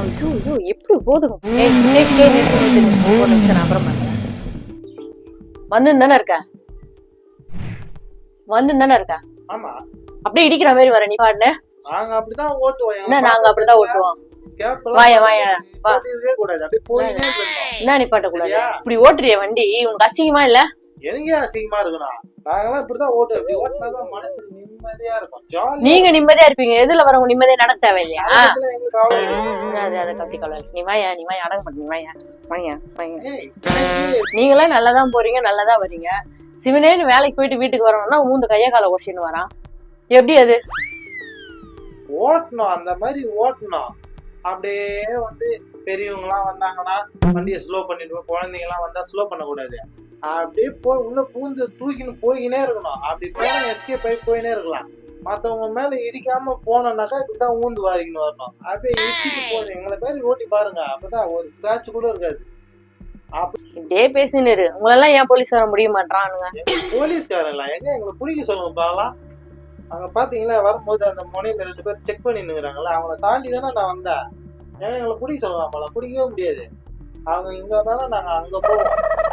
ஐயோ எப்படி போதுங்க ஏய், ஏய், ஏய், நிறுத்து, நிறுத்து, நிறுத்து. ஒரு நிமிஷம் நான் அப்புறம் பண்றேன் வந்து தானே இருக்க? வந்து தானே இருக்க? ஆமா. அப்படியே இடிக்கிற மாதிரி வர நீ பாடுன? நாங்க அப்படிதான் ஓட்டுவோம் என்ன நாங்க அப்படிதான் ஓட்டுவோம்? வாயா, வாயா, என்ன நிப்பாட்ட கூடாது? இப்படி ஓட்டுறிய வண்டி உனக்கு அசிங்கமா இல்ல? எனக்கு அசிங்கமா இருக்கணும் நாங்கெல்லாம் இப்படிதான் ஓட்டுவோம் இப்படி ஓட்டினாதான் மனசு நிம்மதியா இருக்கும். ஜாலி நீங்க நிம்மதியா இருப்பீங்க. எதுல வரவங்க நிம்மதியா நடக்க தேவையில்லையா? எங்களுக்கு. அது அதை கத்தி கவலை நீ வாயா நீ வாயா அடங்க மாட்டே நீ வாயா வாயா வாயா. ஏய், ஏய், நீங்களே நல்லாதான் போறீங்க நல்லாதான் வர்றீங்க சிவனேன்னு வேலைக்கு போயிட்டு வீட்டுக்கு வரணும்னா மூந்து கைய கால ஒடிச்சின்னு வரான் எப்படி அது? ஓட்டணும் அந்த மாதிரி ஓட்டணும். அப்படியே வந்து பெரியவங்க எல்லாம் வந்தாங்கன்னா வண்டியை ஸ்லோ பண்ணிட்டு குழந்தைங்க எல்லாம் வந்தா ஸ்லோ பண்ணக்கூடாது. அப்படியே போய் உள்ள பூந்து தூக்கின்னு போய்கினே இருக்கணும். அப்படி போனா எஸ்கேப் ஆகி போயினே இருக்கலாம். மத்தவங்க மேல இடிக்காம போனோம்னாக்கா இப்படிதான் ஊந்து வாரிக்கின்னு வரணும். அப்படியே இடிச்சிட்டு போகணும் எங்களை பேர் ஓட்டி பாருங்க. அப்பதான் ஒரு ஸ்கிராட்ச் கூட இருக்காது. இப்படியே பேசின்னு இரு. உங்களெல்லாம் ஏன் போலீஸ் வர முடிய மாட்டானுங்க இல்ல எங்க எங்களை பிடிக்க சொல்லுங்க பாக்கலாம் அங்க பாத்தீங்களா வரும்போது அந்த முனையில ரெண்டு பேர் செக் பண்ணி நிக்கிறாங்கல்ல அவங்கள தாண்டி தானே நான் வந்தேன். ஏன்னா எங்களை பிடிக்க சொல்லலாம் போல. பிடிக்கவே முடியாது. அவங்க இங்க வந்தாலும் நாங்க அங்க போவோம்.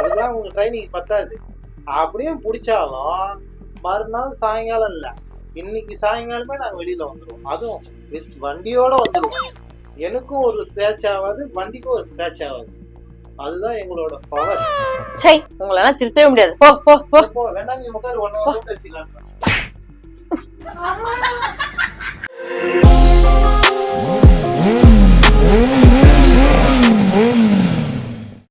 அதுதான் உங்க ட்ரைனிங் பத்தாது. அப்படியே பிடிச்சாலும் மறுநாள் சாயங்காலம் இல்ல. இன்னைக்கு சாயங்காலமே நாங்க வெளியில வந்துருவோம். அதுவும் with வண்டியோட வந்துருவோம். எனக்கும் ஒரு ஸ்கிராட்ச் ஆகாது வண்டிக்கும் ஒரு ஸ்கிராட்ச் ஆகாது. அதுதான் எங்களோட பவர் சை உங்களெல்லாம் திருத்தவே முடியாது. போ போ போ. வேண்டாம் நீ உட்காரு ஒன்னு வந்து